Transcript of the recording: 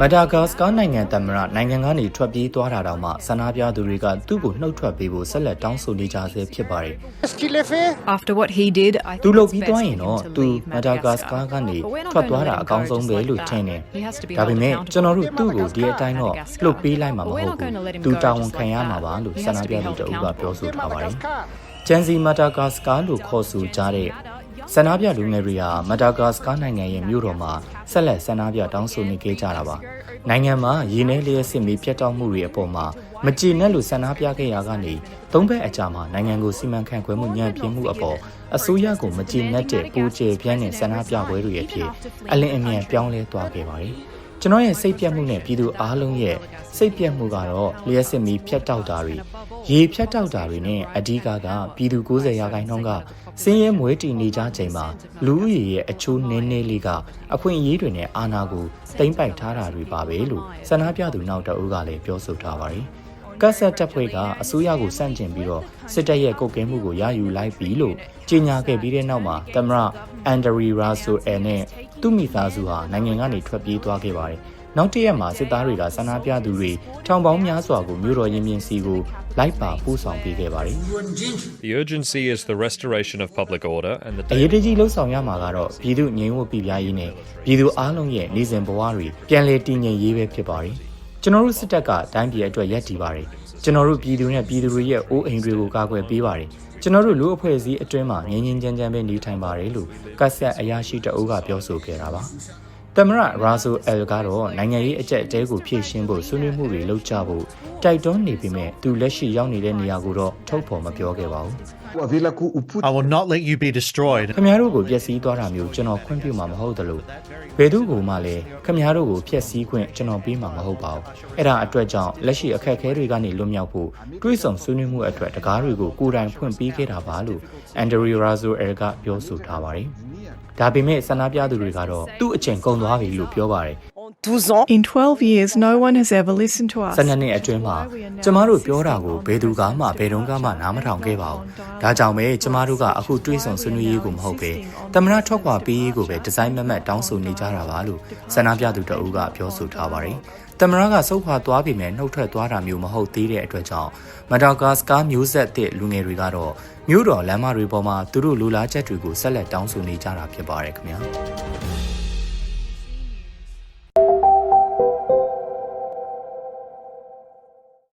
မဒါဂတ်စကာနိုင်ငံသမ္မတနိုင်ငံကနေထွက်ပြေးသွားတာတောင်မှဆန္ဒပြသူတွေကသူ့ကိုနှုတ်ထွက်ပေးဖို့ဆက်လက်တောင်းဆိုနေကြဆဲဖြစ်ပါတယ် Ce qu'il est fait, After what he did, I သူ think လုပ် it's ပြီး best သွား for ရင် him တော့ to သူ leave မဒါဂတ်စကာ Madagascar. ကနေ But we're not ထွက် going သွား to တာ let အ him ကောင်း go ဆုံး just ပဲ like လို့ that. ထင်တယ် He has to be ဒါပေ held မဲ့ accountable. ကျွန်တော်တို့သူ့ကိုဒီ Madagascar. အတိုင်းတော့ Madagascar. လှုပ်ပေးလိုက်မှာမ But ဟုတ် we're not ဘူး going to let him သူ go တာ just ဝန်ခံ like ရ that. မှာပါလို့ He ဆန္ has ဒ to ပြ be သူ held တအုပ်ကပြော accountable. ဆိုထားပါတယ် Madagascar. ဂျန်စီမဒါဂတ်စကာလို့ခေါ်ဆိုကြတဲ့ ဆန္ဒပြလူငယ်တွေဟာမဒါဂတ်စကာနိုင်ငံရဲ့မြို့တော်မှာဆက်လက်ဆန္ဒပြတောင်းဆိုနေကြကြတာပါနိုင်ငံမှာရင်းနှီးလျက်စစ်မီးပြတ်တောက်မှုတွေအပေါ်မှာမကြည်နဲ့လို့ဆန္ဒပြခဲ့ရကနေသုံးဘက်အကြာမှာနိုင်ငံကိုစီမံခန့်ခွဲမှုညံ့ပြင်းမှုအပေါ်အစိုးရကိုမကြည်နဲ့တဲ့ပူကျဲပြန်းတဲ့ဆန္ဒပြပွဲတွေအဖြစ်အလင်းအမြန်ပြောင်းလဲသွားခဲ့ပါတယ် ကျွန်တော်ရဲ့စိတ်ပြတ်မှုနဲ့ပြည်သူအားလုံးရဲ့စိတ်ပြတ်မှုကတော့လျှက်စစ်မီးဖြတ်တောက်တာတွေရေဖြတ်တောက်တာတွေနဲ့အဓိကကပြည်သူ90ရာခိုင်နှုန်းကစင်းရဲမွေးတည်နေကြချိန်မှာလူဦးရေရဲ့အချိုးနည်းနည်းလေးကအခွင့်အရေးတွေနဲ့အာဏာကိုတိမ့်ပိုက်ထားတာတွေပါပဲလို့ဆန္ဒပြသူနောက်တအုပ်ကလည်းပြောဆိုထားပါတယ် ကတ်ဆက်တပ်ဖွဲ့ကအစိုးရကိုစန့်ကျင်ပြီးတော့စစ်တပ်ရဲ့ကုတ်ကဲမှုကိုရယူလိုက်ပြီလို့ကြေညာခဲ့ပြီးတဲ့နောက်မှာတမရအန်ဒရီရာဆိုအဲနဲ့သူ့မိသားစုဟာနိုင်ငံကနေထွက်ပြေးသွားခဲ့ပါတယ်။နောက်တစ်ရက်မှာစစ်သားတွေကဆန္ဒပြသူတွေထောင်ပေါင်းများစွာကိုမြို့တော်ရင်ပြင်စီကိုလိုက်ပါပို့ဆောင်ပေးခဲ့ပါတယ်။ The urgency is the restoration of public order and the အရေးတကြီးလှုပ်ဆောင်ရမှာကတော့ပြည်သူငြိမ်ဝှက်ပြပြရေးနဲ့ပြည်သူအားလုံးရဲ့နေစဉ်ဘဝတွေပြန်လည်တည်ငြိမ်ရေးပဲဖြစ်ပါတယ်။ ကျွန်တော်တို့စစ်တပ်ကတိုင်းပြည်အတွက်ရပ်တည်ပါတယ်။ကျွန်တော်တို့ပြည်သူနဲ့ပြည်သူတွေရဲ့အိုးအိမ်တွေကိုကာကွယ်ပေးပါတယ်။ကျွန်တော်တို့လူအဖွဲ့အစည်းအတွင်းမှာငြိမ်းငြိမ်းချမ်းချမ်းပဲနေထိုင်ပါတယ်လို့ကတ်ဆက်အရာရှိတအုပ်ကပြောဆိုခဲ့တာပါ။ သမရရာဆိုအယ်ကတော့နိုင်ငံရေးအကြက်အတဲကိုဖြည့်ရှင်းဖို့ဆွေးနွေးမှုတွေလုပ်ကြဖို့တိုက်တွန်းနေပေမဲ့သူလက်ရှိရောက်နေတဲ့နေရာကိုတော့ထုတ်ဖော်မပြောခဲ့ပါဘူး။ Avila ku uput. I will not let you be destroyed. ခမည်းတော်ကိုပျက်စီးသွားတာမျိုးကျွန်တော်ခွင့်ပြုမှာမဟုတ်သလိုဘယ်သူကမှလည်းခမည်းတော်ကိုဖျက်ဆီးခွင့်ကျွန်တော်ပေးမှာမဟုတ်ပါဘူးအဲ့ဒါအတွက်ကြောင့်လက်ရှိအခက်အခဲတွေကနေလွတ်မြောက်ဖို့တွေးဆောင်ဆွေးနွေးမှုအတွက်တကားတွေကိုကိုယ်တိုင်ဖွင့်ပေးခဲ့တာပါလို့အန်ဒရီရာဇိုအယ်ကပြောဆိုထားပါတယ် ဒါပေမဲ့ဆန္ဒပြသူတွေကတော့သူ့အချိန်ကုန်သွားပြီလို့ပြောပါတယ်12 ans. In 12 years, no one has ever listened to us. ဆယ်နှစ်နှစ်အတွင်းမှာကျမတို့ပြောတာကိုဘယ်သူကမှဘယ်တုန်းကမှနားမထောင်ခဲ့ပါဘူး။ဒါကြောင့်ပဲကျမတို့ကအခုတွေးဆောင်ဆွေးနွေးရေးကိုမဟုတ်ပဲတမနာထွက်ခွာပေးရေးကိုပဲဒီဇိုင်းမမတ်တောင်းဆိုနေကြတာပါလို့ဆန္ဒပြသူတအုပ်ကပြောဆိုထားပါတယ်။ တမနာကစုပ်ခွာသွားပြီမဲ့နှုတ်ထွက်သွားတာမျိုးမဟုတ်သေးတဲ့အတွက်ကြောင့်မဒါဂတ်စကာမျိုးဆက်တဲ့လူငယ်တွေကတော့မြို့တော်လမ်းမတွေပေါ်မှာသူတို့လူလားချက်တွေကိုဆက်လက်တောင်းဆိုနေကြတာဖြစ်ပါတယ်ခင်ဗျာ။